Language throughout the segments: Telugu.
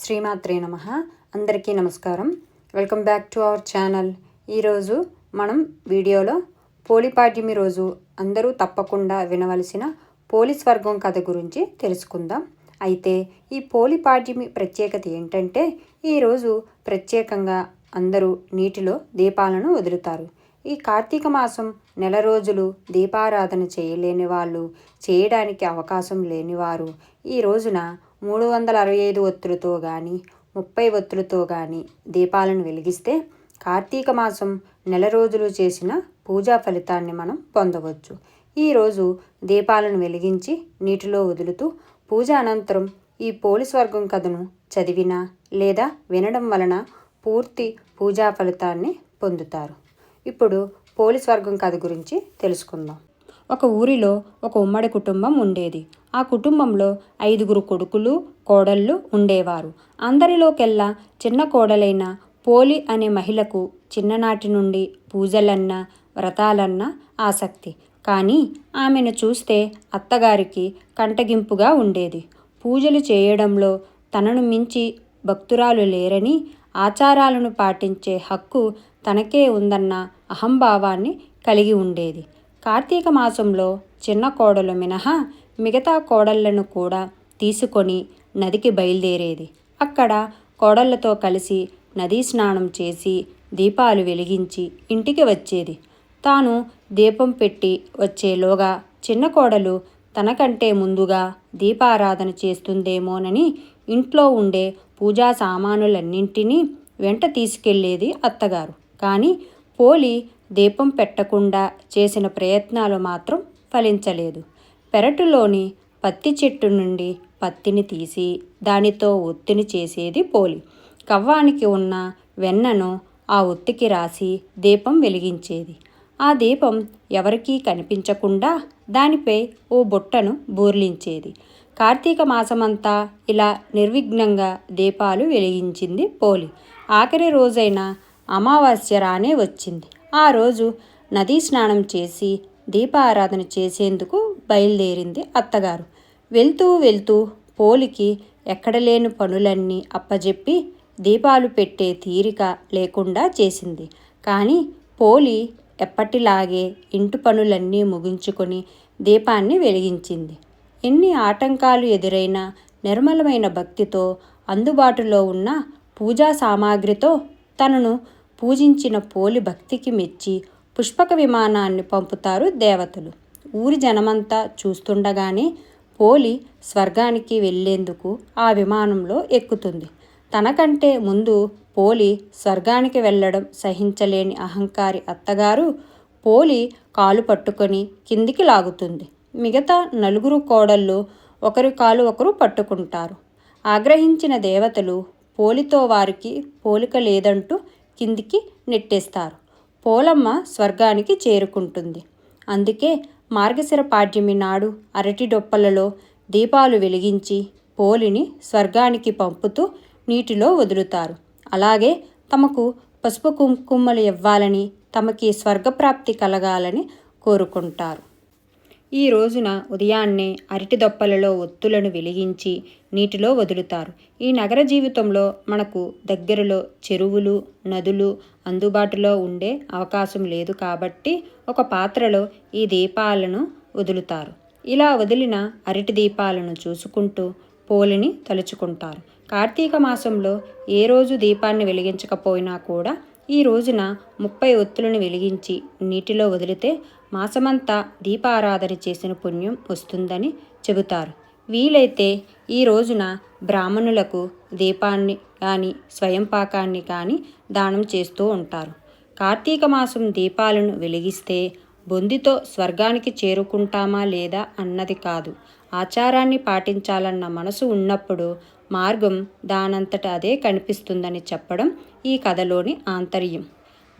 శ్రీమాత్రే నమ. అందరికీ నమస్కారం. Welcome back to our channel ఈరోజు మనం వీడియోలో పోలిపాడ్యమి రోజు అందరూ తప్పకుండా వినవలసిన పోలీస్ వర్గం కథ గురించి తెలుసుకుందాం. అయితే ఈ పోలిపాడ్యమి ప్రత్యేకత ఏంటంటే ఈరోజు ప్రత్యేకంగా అందరూ నీటిలో దీపాలను వదులుతారు. ఈ కార్తీక మాసం నెల రోజులు దీపారాధన చేయలేని వాళ్ళు చేయడానికి అవకాశం లేనివారు. ఈ రోజున మూడు వందల అరవై ఐదు ఒత్తులతో కానీ ముప్పై ఒత్తులతో కానీ దీపాలను వెలిగిస్తే కార్తీక మాసం నెల రోజులు చేసిన పూజా ఫలితాన్ని మనం పొందవచ్చు. ఈరోజు దీపాలను వెలిగించి నీటిలో వదులుతూ పూజ అనంతరం ఈ పోలీస్ వర్గం కథను చదివినా లేదా వినడం వలన పూర్తి పూజా ఫలితాన్ని పొందుతారు. ఇప్పుడు పోలీస్ వర్గం కథ గురించి తెలుసుకుందాం. ఒక ఊరిలో ఒక ఉమ్మడి కుటుంబం ఉండేది. ఆ కుటుంబంలో ఐదుగురు కొడుకులు కోడళ్ళు ఉండేవారు. అందరిలోకెల్లా చిన్న కోడలైన పోలి అనే మహిళకు చిన్ననాటి నుండి పూజలన్న వ్రతాలన్నా ఆసక్తి. కానీ ఆమెను చూస్తే అత్తగారికి కంటగింపుగా ఉండేది. పూజలు చేయడంలో తనను మించి భక్తురాలు లేరని ఆచారాలను పాటించే హక్కు తనకే ఉందన్న అహంభావాన్ని కలిగి ఉండేది. కార్తీక మాసంలో చిన్న కోడలు మినహా మిగతా కోడళ్ళను కూడా తీసుకొని నదికి బయలుదేరేది. అక్కడ కోడళ్ళతో కలిసి నదీ స్నానం చేసి దీపాలు వెలిగించి ఇంటికి వచ్చేది. తాను దీపం పెట్టి వచ్చేలోగా చిన్న కోడలు తనకంటే ముందుగా దీపారాధన చేస్తుందేమోనని ఇంట్లో ఉండే పూజా సామానులన్నింటినీ వెంట తీసుకెళ్ళేది అత్తగారు. కానీ పోలి దీపం పెట్టకుండా చేసిన ప్రయత్నాలు మాత్రం ఫలించలేదు. పెరటులోని పత్తి చెట్టు నుండి పత్తిని తీసి దానితో ఒత్తిని చేసేది పోలి. కవ్వానికి ఉన్న వెన్నను ఆ ఒత్తికి రాసి దీపం వెలిగించేది. ఆ దీపం ఎవరికీ కనిపించకుండా దానిపై ఓ బుట్టను బోర్లించేది. కార్తీక మాసమంతా ఇలా నిర్విఘ్నంగా దీపాలు వెలిగించింది పోలి. ఆఖరి రోజైన అమావాస్య రానే వచ్చింది. ఆ రోజు నదీ స్నానం చేసి దీపారాధన చేసేందుకు బయలుదేరింది అత్తగారు. వెళ్తూ వెళ్తూ పోలికి ఎక్కడలేని పనులన్నీ అప్పజెప్పి దీపాలు పెట్టే తీరిక లేకుండా చేసింది. కానీ పోలి ఎప్పటిలాగే ఇంటి పనులన్నీ ముగించుకొని దీపాన్ని వెలిగించింది. ఎన్ని ఆటంకాలు ఎదురైనా నిర్మలమైన భక్తితో అందుబాటులో ఉన్న పూజా సామాగ్రితో తనను పూజించిన పోలి భక్తికి మెచ్చి పుష్పక విమానాన్ని పంపుతారు దేవతలు. ఊరి జనమంతా చూస్తుండగానే పోలి స్వర్గానికి వెళ్ళేందుకు ఆ విమానంలో ఎక్కుతుంది. తనకంటే ముందు పోలి స్వర్గానికి వెళ్ళడం సహించలేని అహంకారి అత్తగారు పోలి కాలు పట్టుకొని కిందికి లాగుతుంది. మిగతా నలుగురు కోడళ్ళు ఒకరి కాలు ఒకరు పట్టుకుంటారు. ఆగ్రహించిన దేవతలు పోలితో వారికి పోలిక లేదంటూ కిందికి నెట్టేస్తారు. పోలమ్మ స్వర్గానికి చేరుకుంటుంది. అందుకే మార్గశిర పాడ్యమి నాడు అరటి డొప్పలలో దీపాలు వెలిగించి పోలిని స్వర్గానికి పంపుతూ నీటిలో వదులుతారు. అలాగే తమకు పసుపు కుంకుమలు ఇవ్వాలని తమకి స్వర్గప్రాప్తి కలగాలని కోరుకుంటారు. ఈ రోజున ఉదయాన్నే అరటి దొప్పలలో ఒత్తులను వెలిగించి నీటిలో వదులుతారు. ఈ నగర జీవితంలో మనకు దగ్గరలో చెరువులు నదులు అందుబాటులో ఉండే అవకాశం లేదు కాబట్టి ఒక పాత్రలో ఈ దీపాలను వదులుతారు. ఇలా వదిలిన అరటి దీపాలను చూసుకుంటూ పోలిని తలుచుకుంటారు. కార్తీక మాసంలో ఏ రోజు దీపాన్ని వెలిగించకపోయినా కూడా ఈ రోజున ముప్పై ఒత్తులను వెలిగించి నీటిలో వదిలితే మాసమంతా దీపారాధన చేసిన పుణ్యం వస్తుందని చెబుతారు. వీలైతే ఈ రోజున బ్రాహ్మణులకు దీపాన్ని కానీ స్వయం పాకాన్ని కానీ దానం చేస్తూ ఉంటారు. కార్తీక మాసం దీపాలను వెలిగిస్తే బొందితో స్వర్గానికి చేరుకుంటామా లేదా అన్నది కాదు. ఆచారాన్ని పాటించాలన్న మనసు ఉన్నప్పుడు మార్గం దానంతట అదే కనిపిస్తుందని చెప్పడం ఈ కథలోని ఆంతర్యం.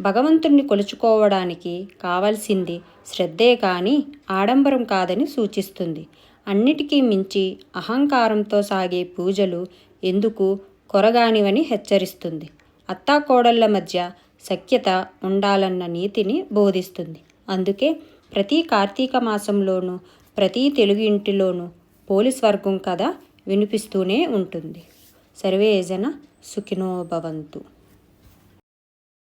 భగవంతుణ్ణి కొలుచుకోవడానికి కావలసింది శ్రద్ధే కానీ ఆడంబరం కాదని సూచిస్తుంది. అన్నిటికీ మించి అహంకారంతో సాగే పూజలు ఎందుకు కొరగానివని హెచ్చరిస్తుంది. అత్తాకోడళ్ళ మధ్య సఖ్యత ఉండాలన్న నీతిని బోధిస్తుంది. అందుకే ప్రతి కార్తీక మాసంలోనూ ప్రతి తెలుగు ఇంటిలోనూ పోలీస్ వర్గం కథ వినిపిస్తూనే ఉంటుంది. సర్వే జన సుఖినో భవంతు.